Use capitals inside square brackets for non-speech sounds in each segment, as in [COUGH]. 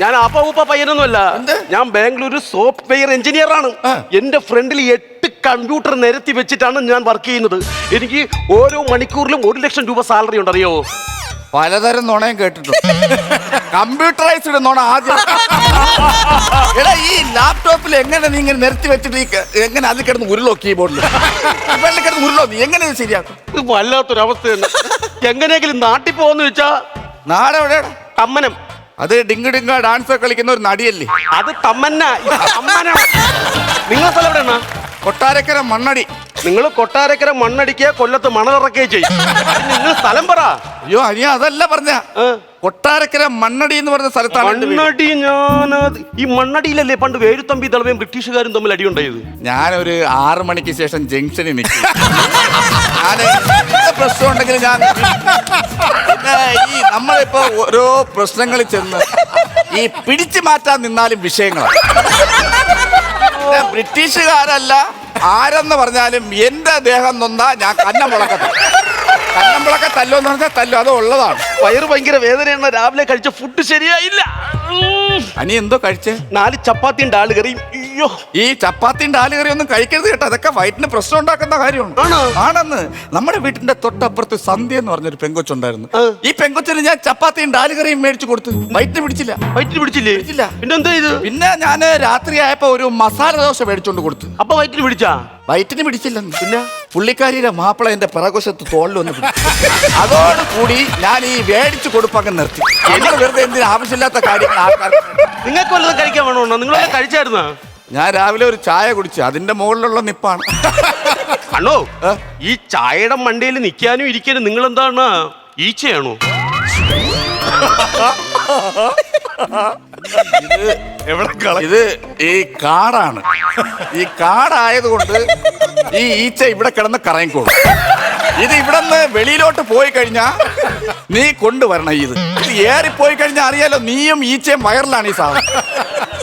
ഞാൻ ആപ്പ ഊപ്പ പയ്യനൊന്നുമല്ല? ഞാൻ Bangalore software engineer ആണ്. എന്റെ ഫ്രണ്ടിൽ എട്ട് കമ്പ്യൂട്ടർ നിരത്തി വെച്ചിട്ടാണ് ഞാൻ വർക്ക് ചെയ്യുന്നത്. എനിക്ക് ഓരോ മണിക്കൂറിലും ഒരു ലക്ഷം രൂപ സാലറി ഉണ്ട് അറിയോ പലതരം നുണയും കേട്ടിട്ടുണ്ട്. കമ്പ്യൂട്ടറൈസ്ഡ് നുണ ആദ്യം. എടാ ഈ ലാപ്ടോപ്പിൽ എങ്ങനെ നീ ഇങ്ങനെ നിരത്തി വെച്ചിട്ട് ഈ ക- എങ്ങനെ അതിൽ കിടന്ന് ഉരുളോ കീബോർഡിൽ വെള്ളം കിടന്ന് ഉരുളോ നീ? എങ്ങനെ ഇത് ശരിയാക്കും? ഇത് വല്ലാത്തൊരവസ്ഥ തന്നെ എങ്ങനെയെങ്കിലും നാട്ടിൽ പോകുന്ന വെച്ചാ നാടെ എവിടെയാണ് തമ്മനം അത് ഡിങ് ഡിങ് ഡാൻസ് കളിക്കുന്ന ഒരു നടിയല്ലേ? അത് തമ്മന്ന നിങ്ങളെ സ്ഥലം എവിടെയാണ് കൊട്ടാരക്കര മണ്ണടി. നിങ്ങൾ കൊട്ടാരക്കര മണ്ണടിക്കുക കൊല്ലത്ത് മണലിറക്കുകയും ചെയ്യും. നിങ്ങൾ സ്ഥലം പറ. അയ്യോ അനിയ അതല്ല പറഞ്ഞ. ഏ? കൊട്ടാരക്കര മണ്ണടി എന്ന് പറഞ്ഞ സ്ഥലത്താണ് വീട്. മണ്ണടി ഞാൻ ഈ മണ്ണടിയിലല്ലേ പണ്ട് വേരുത്തമ്പി തളവയും ബ്രിട്ടീഷുകാരും തമ്മിൽ അടിയുണ്ടായത്? ഞാനൊരു ആറു മണിക്ക് ശേഷം ജംഗ്ഷനിൽ നിൽക്കും. ഞാൻ പ്രശ്നം ഉണ്ടെങ്കിൽ ഞാൻ പിന്നെ ഈ നമ്മളിപ്പോ ഓരോ പ്രശ്നങ്ങളിൽ ചെന്ന് ഈ പിടിച്ചു മാറ്റാൻ നിന്നാലും വിഷയങ്ങളാണ്. പിന്നെ ബ്രിട്ടീഷുകാരല്ല ആരെന്ന് പറഞ്ഞാലും എന്റെ ദേഹം നൊന്നാ ഞാൻ കന്നമുളക്ക കന്നമുളക്ക തല്ലോ എന്ന് പറഞ്ഞാൽ തല്ലോ അത് ഉള്ളതാണ്. വയറ് ഭയങ്കര വേദനയാണ്. രാവിലെ കഴിച്ച ഫുഡ് ശരിയായില്ല. അനി എന്തോ കഴിച്ചേ? നാല് ചപ്പാത്തിയും ഡാൽ കറിയും അയ്യോ. ഈ ചപ്പാത്തിയും ആലുകറി ഒന്നും കഴിക്കരുത് കേട്ടോ. അതൊക്കെ വയറ്റിന് പ്രശ്നം ഉണ്ടാക്കുന്ന കാര്യമാണ് ആണെന്ന് നമ്മുടെ വീട്ടിന്റെ തൊട്ടപ്പുറത്ത് സന്ധ്യ എന്ന് പറഞ്ഞൊരു പെങ്കൊച്ചുണ്ടായിരുന്നു. ഈ പെങ്കൊച്ചിന് ഞാൻ ചപ്പാത്തിയും ആലുകറിയും കറിയും മേടിച്ചു കൊടുത്തു വയറ്റിന് പിടിച്ചില്ല. വയറ്റിന് പിടിച്ചില്ലേ? പിടിച്ചില്ല. പിന്നെ എന്താ ഇത്? പിന്നെ ഞാൻ രാത്രി ആയപ്പോ ഒരു മസാല ദോശ മേടിച്ചോണ്ട് കൊടുത്തു. അപ്പൊ വയറ്റിന് പിടിച്ചാ? വയറ്റിന് പിടിച്ചില്ലെന്ന്. പിന്നെ? പുള്ളിക്കാരിയുടെ മാപ്പിള എന്റെ പിറകുശത്ത് തോളിൽ വന്നു പിടിച്ചു. അതോടുകൂടി ഞാൻ ഈ മേടിച്ചു കൊടുപ്പങ്ങ് നിർത്തി. [LAUGHS] വെറുതെ എന്തിനും ആവശ്യമില്ലാത്ത കാര്യങ്ങൾ ആൾക്കാർ നിങ്ങൾക്ക് വല്ലതും കഴിക്കാൻ വേണോ? നിങ്ങൾ കഴിച്ചായിരുന്നാ? ഞാൻ രാവിലെ ഒരു ചായ കുടിച്ചു അതിന്റെ മുകളിലുള്ള നിപ്പാണ്. കണ്ണോ ഈ ചായയുടെ മണ്ടയിൽ നിൽക്കാനും ഇരിക്കാനും നിങ്ങൾ എന്താണ് ഈച്ചയാണോ? ഇത് ഈ കാടാണ്. ഈ കാടായതുകൊണ്ട് ഈ ഈച്ച ഇവിടെ കിടന്ന് കറങ്ങിക്കോളും. ഇത് ഇവിടെ നിന്ന് വെളിയിലോട്ട് പോയി കഴിഞ്ഞാ നീ കൊണ്ടുവരണം ഇത് ഇത് ഏറിപ്പോയി കഴിഞ്ഞാൽ അറിയാലോ നീയും ഈച്ചയും വയറിലാണ് ഈ സാധനം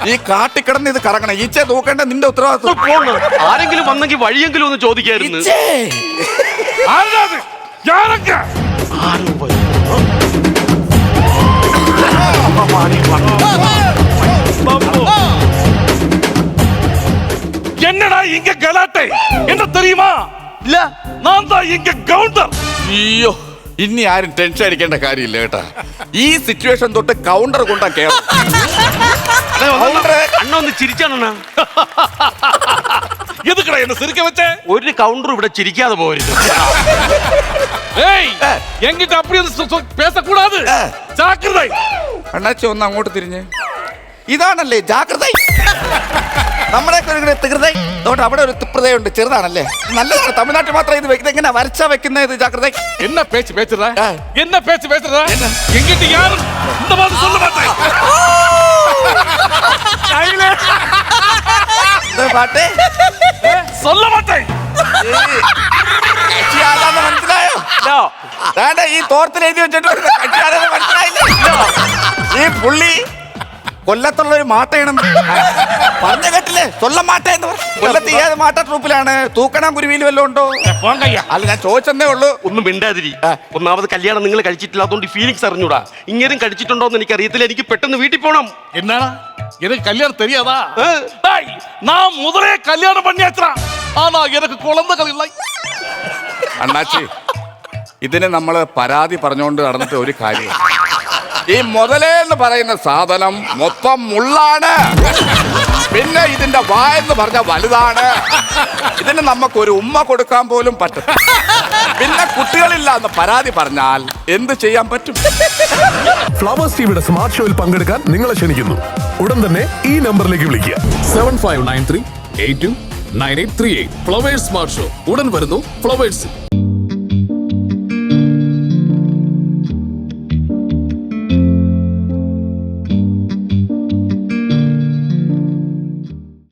ഈ കാട്ടിൽ കിടന്ന് ഇത് കറങ്ങണം ഈച്ചയെ നോക്കേണ്ട നിന്റെ ഉത്തരവാദിത്വം പോണ് ആരെങ്കിലും വന്നെങ്കിൽ വഴിയെങ്കിലും ഒന്ന് ചോദിക്കായിരുന്നു ഈച്ചേ. ആരാത്? ഞാനൊക്കെ ആരും വരും. என்னடா இங்க கலாட்டை என்ன தெரியுமா ഇല്ല நான் தான் இங்க கவுண்டர் അയ്യോ ഇനി ആരും ടെൻഷൻ അടിക്കേണ്ട കാര്യമില്ല കേട്ടാ. ഈ സിറ്റുവേഷൻ തൊട്ട് കൗണ്ടർ കൊണ്ടാ കേരളം. അണ്ണ ഒന്ന് ചിരിച്ചാണണ്ണ വെച്ചേ? ഒരു കൗണ്ടർ ഇവിടെ ചിരിക്കാതെ പോരുത്. എങ്കിട്ട് അപ്പടി പേസക്കൂടാതെ. ജാഗ്രത അണ്ണാച്ചി ഒന്ന് അങ്ങോട്ട് തിരിഞ്ഞേ. ഇതാണല്ലേ ജാഗ്രത നമ്മുടെ തീകൃത അതുകൊണ്ട് അവിടെ ഒരു തിപ്രതയുണ്ട് ചെറുതാണല്ലേ നല്ലതാണ് തമിഴ്നാട്ടിൽ മാത്രം ഇത് വെക്കുന്നത് എങ്ങനെ വരച്ചാ വെക്കുന്ന ഇത് ജാഗ്രത என்ன பேச்சு பேசுற ஆ. என்ன பேச்சு பேசுற எங்கிட்ட யாரும் இந்த மாதிரி சொல்ல மாட்டேன் கையில പാട്ട് சொல்ல மாட்டேன் കക്ഷി ആരാന്ന് മനസ്സിലായോ ഇല്ലോ. വേണ്ട ഈ തോർത്തിൽ എഴുതി വെച്ചിട്ട് കക്ഷി ആരാന്ന് മനസ്സിലായില്ല ഈ പുള്ളി കൊല്ലത്തുള്ള ഒരു മാട്ടയാണ് പറഞ്ഞ കേട്ടില്ലേ കൊല്ലം മാട്ട എന്ന് പറഞ്ഞു കൊല്ലത്ത് ഏത് മാട്ട ട്രൂപ്പിലാണ് തൂക്കണം കുരുവിയിൽ വല്ലതും ഉണ്ടോ போங்கய்யா അല്ല ഞാൻ ചോദിച്ചെന്നേ ഉള്ളൂ ഒന്നും മിണ്ടാതിരി ആ. ഒന്നാമത് കല്യാണം നിങ്ങൾ കഴിച്ചിട്ടില്ല അതുകൊണ്ട് ഫീലിങ്സ് അറിഞ്ഞൂടാ ഇങ്ങനെയും കഴിച്ചിട്ടുണ്ടോ എന്ന് എനിക്ക് അറിയത്തില്ല എനിക്ക് പെട്ടെന്ന് വീട്ടിൽ പോണം என்னடா எனக்கு கல்யாணம் தெரியாதா ஆ. டேய், நான் முதலே கல்யாணம் பண்ணியாச்சுடா ஆனா எனக்கு குழந்தைகள் இல்லை അണ്ണാച്ചി ഇതിന് നമ്മൾ പരാതി പറഞ്ഞുകൊണ്ട് നടന്നിട്ട് ഒരു കാര്യം ഈ മുതലേ എന്ന് പറയുന്ന സാധനം മൊത്തം മുള്ളാണ്. പിന്നെ ഇതിന്റെ വായെന്ന് പറഞ്ഞ വലുതാണ്. ഇതിന് നമുക്ക് ഒരു ഉമ്മ കൊടുക്കാൻ പോലും പറ്റും. പിന്നെ കുട്ടികളില്ല എന്ന് പരാതി പറഞ്ഞാൽ എന്ത് ചെയ്യാൻ പറ്റും? ഫ്ലവേഴ്സ് ടിവിയുടെ സ്മാർട്ട് ഷോയിൽ പങ്കെടുക്കാൻ നിങ്ങളെ ക്ഷണിക്കുന്നു. ഉടൻ തന്നെ ഈ നമ്പറിലേക്ക് വിളിക്കുക. Seven five nine three eight two nine eight three eight Flowers smart show ഉടൻ വരുന്നു ഫ്ലവേഴ്സ്